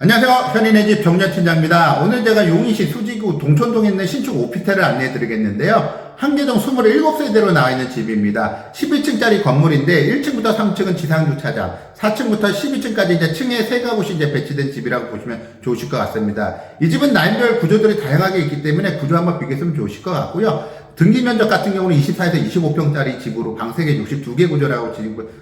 안녕하세요. 현인의 집 정년팀장입니다. 오늘 제가 용인시 수지구 동천동에 있는 신축 오피스텔을 안내해 드리겠는데요. 한계동 27세대로 나와 있는 집입니다. 12층짜리 건물인데 1층부터 3층은 지상주차장, 4층부터 12층까지 이제 층에 세 가구씩 이제 배치된 집이라고 보시면 좋으실 것 같습니다. 이 집은 라인별 구조들이 다양하게 있기 때문에 구조 한번 비교했으면 좋으실 것 같고요. 등기 면적 같은 경우는 24에서 25평짜리 집으로 방 3개 62개 구조라고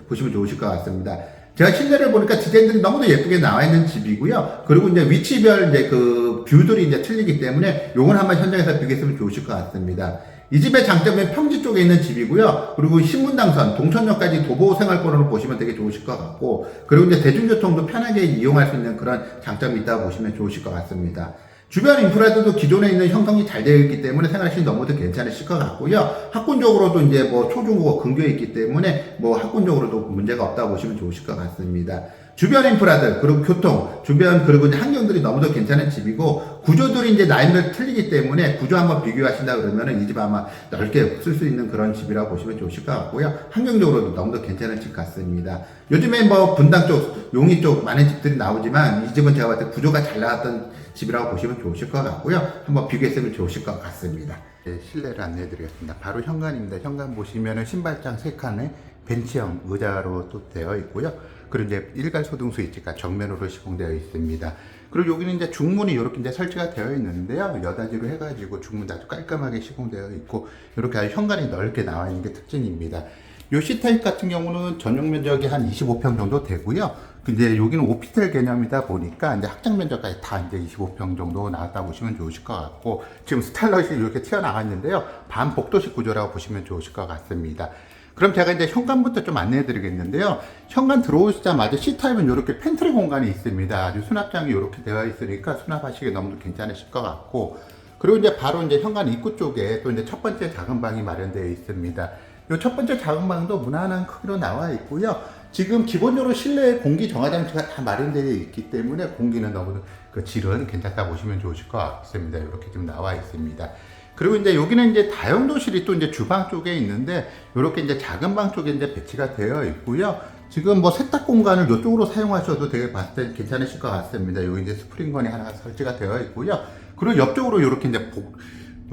보시면 좋으실 것 같습니다. 제가 실내를 보니까 디자인들이 너무도 예쁘게 나와 있는 집이고요. 그리고 이제 위치별 이제 그 뷰들이 이제 틀리기 때문에 요건 한번 현장에서 비교했으면 좋으실 것 같습니다. 이 집의 장점은 평지 쪽에 있는 집이고요. 그리고 신문당선, 동천역까지 도보 생활권으로 보시면 되게 좋으실 것 같고, 그리고 이제 대중교통도 편하게 이용할 수 있는 그런 장점이 있다고 보시면 좋으실 것 같습니다. 주변 인프라들도 기존에 있는 형성이 잘 되어 있기 때문에 생활하시기 너무도 괜찮으실 것 같고요. 학군적으로도 이제 뭐 초중고 근교에 있기 때문에 뭐 학군적으로도 문제가 없다고 보시면 좋으실 것 같습니다. 주변 인프라들 그리고 교통 주변 그리고 이제 환경들이 너무도 괜찮은 집이고 구조들이 이제 라인별 틀리기 때문에 구조 한번 비교하신다 그러면은 이 집 아마 넓게 쓸 수 있는 그런 집이라고 보시면 좋으실 것 같고요. 환경적으로도 너무도 괜찮은 집 같습니다. 요즘에 뭐 분당 쪽, 용인 쪽 많은 집들이 나오지만 이 집은 제가 봤을 때 구조가 잘 나왔던 집이라고 보시면 좋으실 것 같고요. 한번 비교했으면 좋으실 것 같습니다. 네, 실내를 안내해 드리겠습니다. 바로 현관입니다. 현관 보시면은 신발장 세 칸에 벤치형 의자로 또 되어 있고요. 그리고 이제 일괄 소등 스위치가 정면으로 시공되어 있습니다. 그리고 여기는 이제 중문이 이렇게 이제 설치가 되어 있는데요. 여닫이로 해가지고 중문 아주 깔끔하게 시공되어 있고 이렇게 아주 현관이 넓게 나와 있는 게 특징입니다. 요 C타입 같은 경우는 전용 면적이 한 25평 정도 되고요. 근데 여기는 오피스텔 개념이다 보니까 이제 확장 면적까지 다 이제 25평 정도 나왔다 보시면 좋으실 것 같고 지금 스타일럿이 이렇게 튀어나왔는데요. 반복도식 구조라고 보시면 좋으실 것 같습니다. 그럼 제가 이제 현관부터 좀 안내해 드리겠는데요. 현관 들어오시자마자 C타입은 이렇게 팬트리 공간이 있습니다. 아주 수납장이 이렇게 되어 있으니까 수납하시기 너무 괜찮으실 것 같고 그리고 이제 바로 이제 현관 입구 쪽에 또 이제 첫 번째 작은 방이 마련되어 있습니다. 이첫 번째 작은 방도 무난한 크기로 나와 있고요. 지금 기본적으로 실내에 공기 정화 장치가 다 마련되어 있기 때문에 공기는 너무 그 질은 괜찮다 보시면 좋으실 것 같습니다. 이렇게 좀 나와 있습니다. 그리고 이제 여기는 이제 다용도실이 또 이제 주방 쪽에 있는데 이렇게 이제 작은 방 쪽에 이제 배치가 되어 있고요. 지금 뭐 세탁 공간을 이쪽으로 사용하셔도 되게 봤을 때 괜찮으실 것 같습니다. 여기 이제 스프링건이 하나 설치가 되어 있고요. 그리고 옆쪽으로 이렇게 이제 복,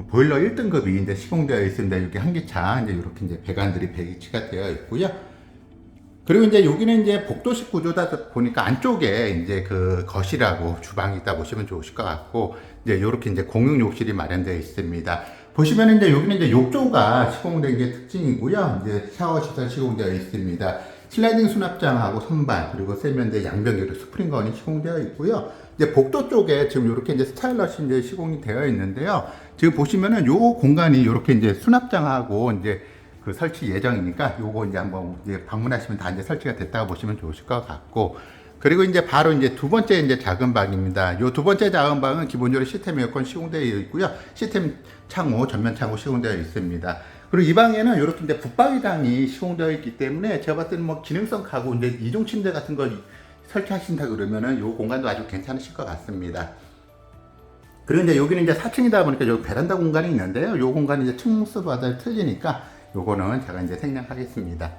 보일러 1등급이 이제 시공되어 있습니다. 여기 한기창 이제 이렇게 이제 배관들이 배치가 되어 있고요. 그리고 이제 여기는 이제 복도식 구조다 보니까 안쪽에 이제 그 거실하고 주방이 있다 보시면 좋으실 것 같고 이제 이렇게 이제 공용 욕실이 마련되어 있습니다. 보시면 이제 여기는 이제 욕조가 시공된 게 특징이고요. 이제 샤워 시설 시공되어 있습니다. 슬라이딩 수납장하고 선반 그리고 세면대 양변기로 스프링건이 시공되어 있고요. 이제 복도 쪽에 지금 이렇게 이제 스타일러시 이제 시공이 되어 있는데요. 지금 보시면은 요 공간이 이렇게 이제 수납장하고 이제 그 설치 예정이니까 요거 이제 한번 이제 방문하시면 다 이제 설치가 됐다고 보시면 좋으실 것 같고 그리고 이제 바로 이제 두 번째 이제 작은 방입니다. 요 두 번째 작은 방은 기본적으로 시스템 에어컨 시공되어 있고요. 시스템 창호 전면 창호 시공되어 있습니다. 그리고 이 방에는 이렇게 이제 붙박이장이 시공되어 있기 때문에 제가 봤을 때는 뭐 기능성 가구 이제 이종 침대 같은 거 설치하신다 그러면은 요 공간도 아주 괜찮으실 것 같습니다. 그리고 이제 여기는 이제 4층이다 보니까 여기 베란다 공간이 있는데요. 요 공간이 이제 층수마다 틀리니까 요거는 제가 이제 생략하겠습니다.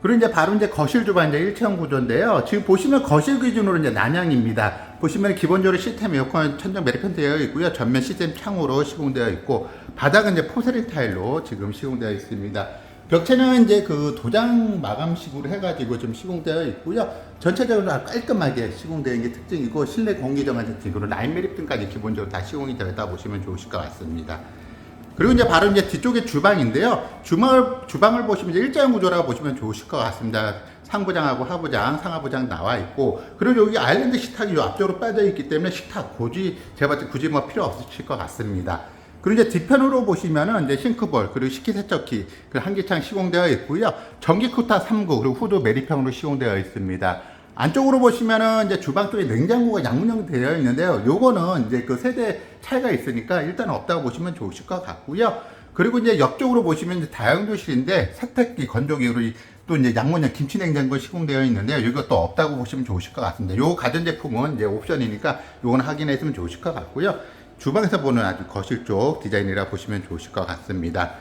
그리고 이제 바로 이제 거실 주방 이제 일체형 구조인데요. 지금 보시면 거실 기준으로 이제 난향입니다. 보시면 기본적으로 시스템 에어컨 천정 매립편 되어 있고요. 전면 시스템 창으로 시공되어 있고 바닥은 이제 포세린 타일로 지금 시공되어 있습니다. 벽체는 이제 그 도장 마감식으로 해가지고 좀 시공되어 있고요. 전체적으로 깔끔하게 시공되어 있는 게 특징이고 실내 공기 정화 특징으로 라인 매립 등까지 기본적으로 다 시공이 되어 있다 보시면 좋으실 것 같습니다. 그리고 이제 바로 이제 뒤쪽에 주방인데요. 주방을, 주방을 보시면 이제 일자형 구조라고 보시면 좋으실 것 같습니다. 상부장하고 하부장, 상하부장 나와 있고, 그리고 여기 아일랜드 식탁이 요 앞쪽으로 빠져 있기 때문에 식탁 굳이, 제가 봤을 때 굳이 뭐 필요 없으실 것 같습니다. 그리고 이제 뒤편으로 보시면은 이제 싱크볼, 그리고 식기세척기, 그 한기창 시공되어 있고요. 전기 쿠타 3구, 그리고 후드 매립형으로 시공되어 있습니다. 안쪽으로 보시면은 이제 주방 쪽에 냉장고가 양문형 되어 있는데요. 요거는 이제 그 세대 차이가 있으니까 일단 없다고 보시면 좋으실 것 같고요. 그리고 이제 옆쪽으로 보시면 이제 다용도실인데 세탁기, 건조기, 그리고 또 이제 양문형 김치 냉장고 시공되어 있는데요. 이것도 없다고 보시면 좋으실 것 같습니다. 요 가전제품은 이제 옵션이니까 요건 확인했으면 좋으실 것 같고요. 주방에서 보는 아주 거실 쪽 디자인이라 보시면 좋으실 것 같습니다.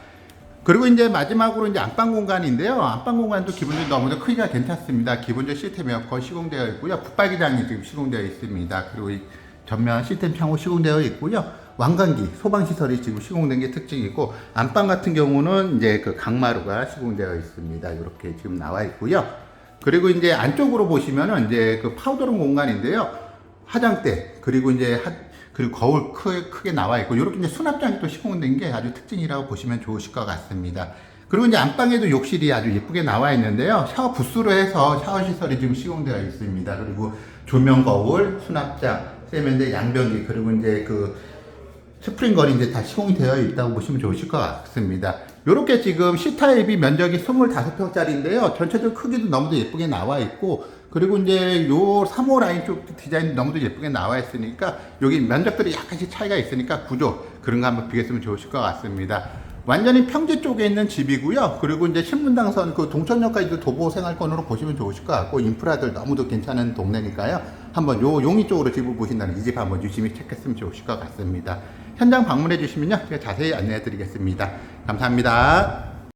그리고 이제 마지막으로 이제 안방 공간인데요. 안방 공간도 기본적으로 너무나 크기가 괜찮습니다. 기본적 시스템 에어컨 시공되어 있고요. 붙박이장이 지금 시공되어 있습니다. 그리고 이 전면 시스템 창호 시공되어 있고요. 왕관기 소방 시설이 지금 시공된 게 특징이고 안방 같은 경우는 이제 그 강마루가 시공되어 있습니다. 이렇게 지금 나와 있고요. 그리고 이제 안쪽으로 보시면은 이제 그 파우더룸 공간인데요. 화장대 그리고 이제 하, 그리고 거울 크게, 크게 나와 있고 이렇게 이제 수납장이 또 시공된 게 아주 특징이라고 보시면 좋으실 것 같습니다. 그리고 이제 안방에도 욕실이 아주 예쁘게 나와 있는데요. 샤워 부스로 해서 샤워 시설이 지금 시공되어 있습니다. 그리고 조명 거울, 수납장, 세면대, 양변기 그리고 이제 그 스프링걸이 이제 다 시공이 되어 있다고 보시면 좋으실 것 같습니다. 이렇게 지금 C타입이 면적이 25평짜리인데요. 전체적 크기도 너무도 예쁘게 나와 있고, 그리고 이제 요 3호 라인 쪽 디자인 너무도 예쁘게 나와 있으니까, 여기 면적들이 약간씩 차이가 있으니까 구조, 그런 거 한번 비교했으면 좋으실 것 같습니다. 완전히 평지 쪽에 있는 집이고요. 그리고 이제 신분당선 그 동천역까지도 도보 생활권으로 보시면 좋으실 것 같고, 인프라들 너무도 괜찮은 동네니까요. 한번 요 용인 쪽으로 집을 보신다는 이집 한번 유심히 체크했으면 좋으실 것 같습니다. 현장 방문해 주시면요. 제가 자세히 안내해 드리겠습니다. 감사합니다.